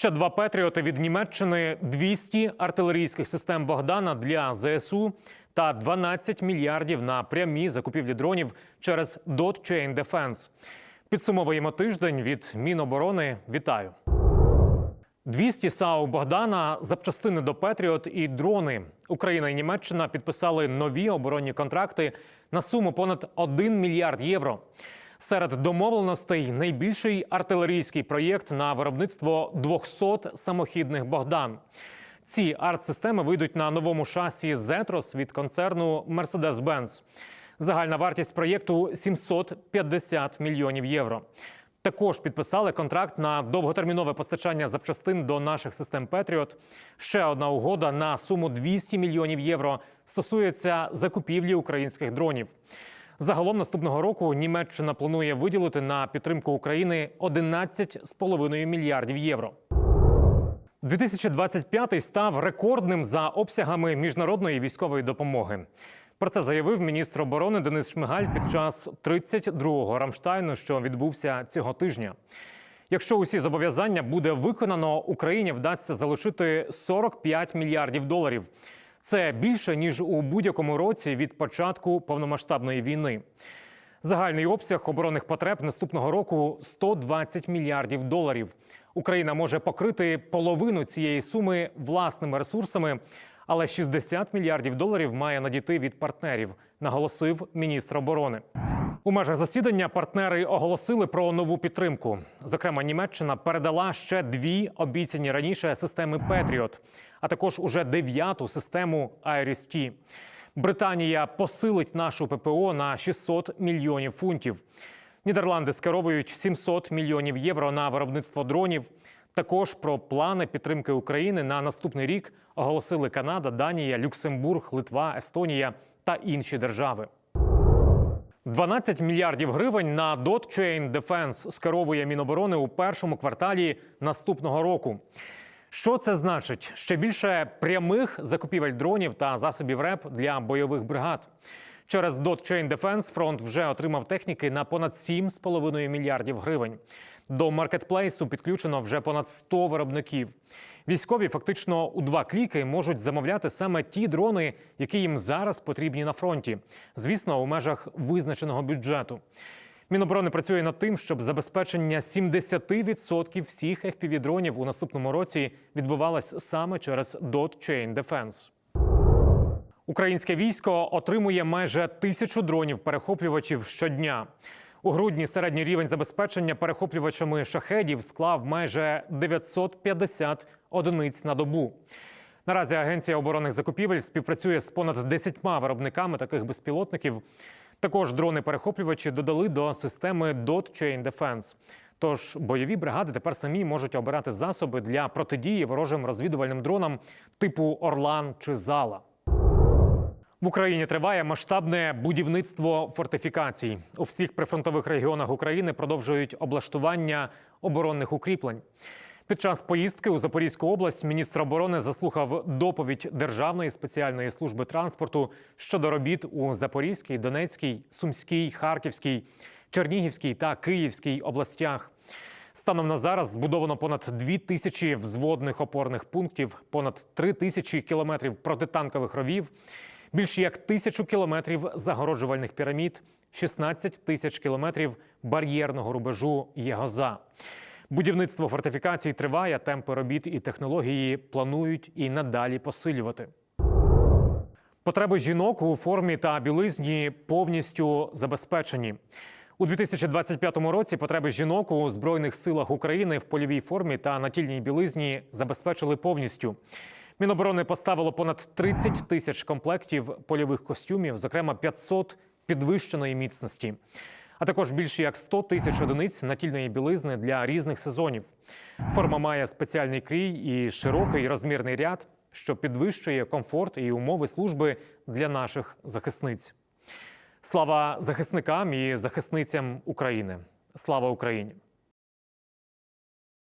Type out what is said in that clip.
Ще два Петріоти від Німеччини, 200 артилерійських систем Богдана для ЗСУ та 12 мільярдів на прямі закупівлі дронів через Dot Chain Defense. Підсумовуємо тиждень від Міноборони. Вітаю. 200 САУ Богдана, запчастини до Петріот і дрони. Україна і Німеччина підписали нові оборонні контракти на суму понад 1 мільярд євро. Серед домовленостей найбільший артилерійський проєкт на виробництво 200 самохідних Богдан. Ці артсистеми вийдуть на новому шасі Зетрос від концерну Mercedes-Benz. Загальна вартість проєкту 750 мільйонів євро. Також підписали контракт на довготермінове постачання запчастин до наших систем Петріот. Ще одна угода на суму 200 мільйонів євро стосується закупівлі українських дронів. Загалом наступного року Німеччина планує виділити на підтримку України 11,5 мільярдів євро. 2025 став рекордним за обсягами міжнародної військової допомоги. Про це заявив міністр оборони Денис Шмигаль під час 32-го Рамштайну, що відбувся цього тижня. Якщо усі зобов'язання буде виконано, Україні вдасться залишити 45 мільярдів доларів. Це більше ніж у будь-якому році від початку повномасштабної війни. Загальний обсяг оборонних потреб наступного року 120 мільярдів доларів. Україна може покрити половину цієї суми власними ресурсами, але 60 мільярдів доларів має надійти від партнерів, наголосив міністр оборони. У межах засідання партнери оголосили про нову підтримку. Зокрема, Німеччина передала ще дві обіцяні раніше системи Петріот, а також уже дев'яту систему IRIS-T. Британія посилить нашу ППО на 600 мільйонів фунтів. Нідерланди скеровують 700 мільйонів євро на виробництво дронів. Також про плани підтримки України на наступний рік оголосили Канада, Данія, Люксембург, Литва, Естонія та інші держави. 12 мільярдів гривень на Dot Chain Defense скеровує Міноборони у першому кварталі наступного року. Що це значить? Ще більше прямих закупівель дронів та засобів РЕП для бойових бригад. Через Dot Chain Defense фронт вже отримав техніки на понад 7,5 мільярдів гривень. До маркетплейсу підключено вже понад 100 виробників. Військові фактично у два кліки можуть замовляти саме ті дрони, які їм зараз потрібні на фронті. Звісно, у межах визначеного бюджету. Міноборони працює над тим, щоб забезпечення 70% всіх FPV-дронів у наступному році відбувалось саме через Dot Chain Defense. Українське військо отримує майже тисячу дронів-перехоплювачів щодня. У грудні середній рівень забезпечення перехоплювачами шахедів склав майже 950 одиниць на добу. Наразі Агенція оборонних закупівель співпрацює з понад 10 виробниками таких безпілотників. Також дрони-перехоплювачі додали до системи Dot Chain Defense. Тож бойові бригади тепер самі можуть обирати засоби для протидії ворожим розвідувальним дронам типу Орлан чи Зала. В Україні триває масштабне будівництво фортифікацій. У всіх прифронтових регіонах України продовжують облаштування оборонних укріплень. Під час поїздки у Запорізьку область міністр оборони заслухав доповідь Державної спеціальної служби транспорту щодо робіт у Запорізькій, Донецькій, Сумській, Харківській, Чернігівській та Київській областях. Станом на зараз збудовано понад дві тисячі взводних опорних пунктів, понад три тисячі кілометрів протитанкових ровів, більше як тисячу кілометрів загороджувальних пірамід, 16 тисяч кілометрів бар'єрного рубежу ЄГОЗа. Будівництво фортифікацій триває, темпи робіт і технології планують і надалі посилювати. Потреби жінок у формі та білизні повністю забезпечені. У 2025 році потреби жінок у збройних силах України в польовій формі та натільній білизні забезпечили повністю. Міноборони поставило понад 30 тисяч комплектів польових костюмів, зокрема 500 підвищеної міцності, а також більше як 100 тисяч одиниць натільної білизни для різних сезонів. Форма має спеціальний крій і широкий розмірний ряд, що підвищує комфорт і умови служби для наших захисниць. Слава захисникам і захисницям України! Слава Україні!